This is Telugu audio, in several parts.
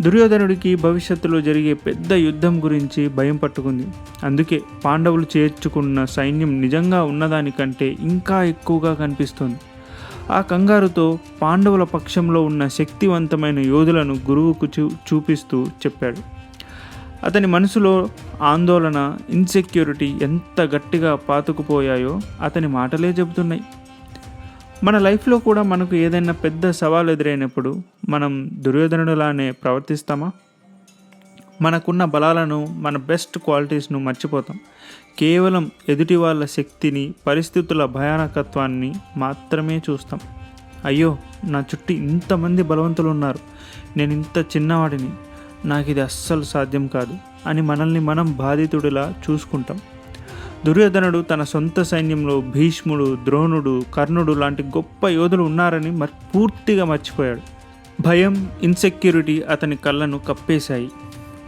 దుర్యోధనుడికి భవిష్యత్తులో జరిగే పెద్ద యుద్ధం గురించి భయం పట్టుకుంది. అందుకే పాండవులు చేర్చుకున్న సైన్యం నిజంగా ఉన్నదానికంటే ఇంకా ఎక్కువగా కనిపిస్తుంది. ఆ కంగారుతో పాండవుల పక్షంలో ఉన్న శక్తివంతమైన యోధులను గురువుకు చూ చూపిస్తూ చెప్పాడు. అతని మనసులో ఆందోళన ఇన్సెక్యూరిటీ ఎంత గట్టిగా పాతుకుపోయాయో అతని మాటలే చెబుతున్నాయి. మన లైఫ్లో కూడా మనకు ఏదైనా పెద్ద సవాలు ఎదురైనప్పుడు మనం దుర్యోధనుడులానే ప్రవర్తిస్తామా? మనకున్న బలాలను మన బెస్ట్ క్వాలిటీస్ను మర్చిపోతాం. కేవలం ఎదుటి వాళ్ళ శక్తిని పరిస్థితుల భయానకత్వాన్ని మాత్రమే చూస్తాం. అయ్యో నా చుట్టూ ఇంతమంది బలవంతులు ఉన్నారు నేను ఇంత చిన్నవాడిని. నాకు ఇది అస్సలు సాధ్యం కాదు అని మనల్ని మనం బాధితుడిలా చూసుకుంటాం. దుర్యోధనుడు తన సొంత సైన్యంలో భీష్ముడు ద్రోణుడు కర్ణుడు లాంటి గొప్ప యోధులు ఉన్నారని మరి పూర్తిగా మర్చిపోయాడు. భయం ఇన్సెక్యూరిటీ అతని కళ్ళను కప్పేశాయి.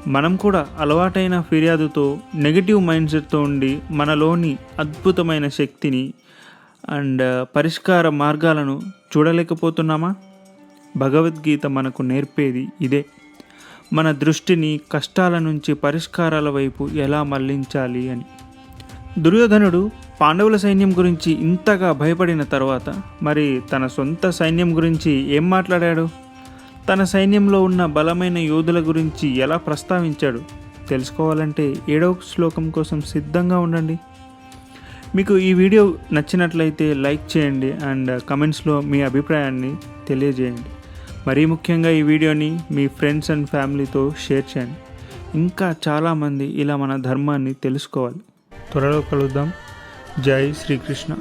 మనం కూడా అలవాటైన ఫిర్యాదుతో నెగిటివ్ మైండ్ సెట్తో ఉండి మనలోని అద్భుతమైన శక్తిని అండ్ పరిష్కార మార్గాలను చూడలేకపోతున్నామా? భగవద్గీత మనకు నేర్పేది ఇదే. మన దృష్టిని కష్టాల నుంచి పరిష్కారాల వైపు ఎలా మళ్ళించాలి అని. దుర్యోధనుడు పాండవుల సైన్యం గురించి ఇంతగా భయపడిన తర్వాత మరి తన సొంత సైన్యం గురించి ఏం మాట్లాడాడు? తన సైన్యంలో ఉన్న బలమైన యోధుల గురించి ఎలా ప్రస్తావించాడు? తెలుసుకోవాలంటే ఏడవ శ్లోకం కోసం సిద్ధంగా ఉండండి. మీకు ఈ వీడియో నచ్చినట్లయితే లైక్ చేయండి అండ్ కమెంట్స్లో మీ అభిప్రాయాన్ని తెలియజేయండి. మరీ ముఖ్యంగా ఈ వీడియోని మీ ఫ్రెండ్స్ అండ్ ఫ్యామిలీతో షేర్ చేయండి. ఇంకా చాలామంది ఇలా మన ధర్మాన్ని తెలుసుకోవాలి. త్వరలో కలుద్దాం. జై శ్రీకృష్ణ.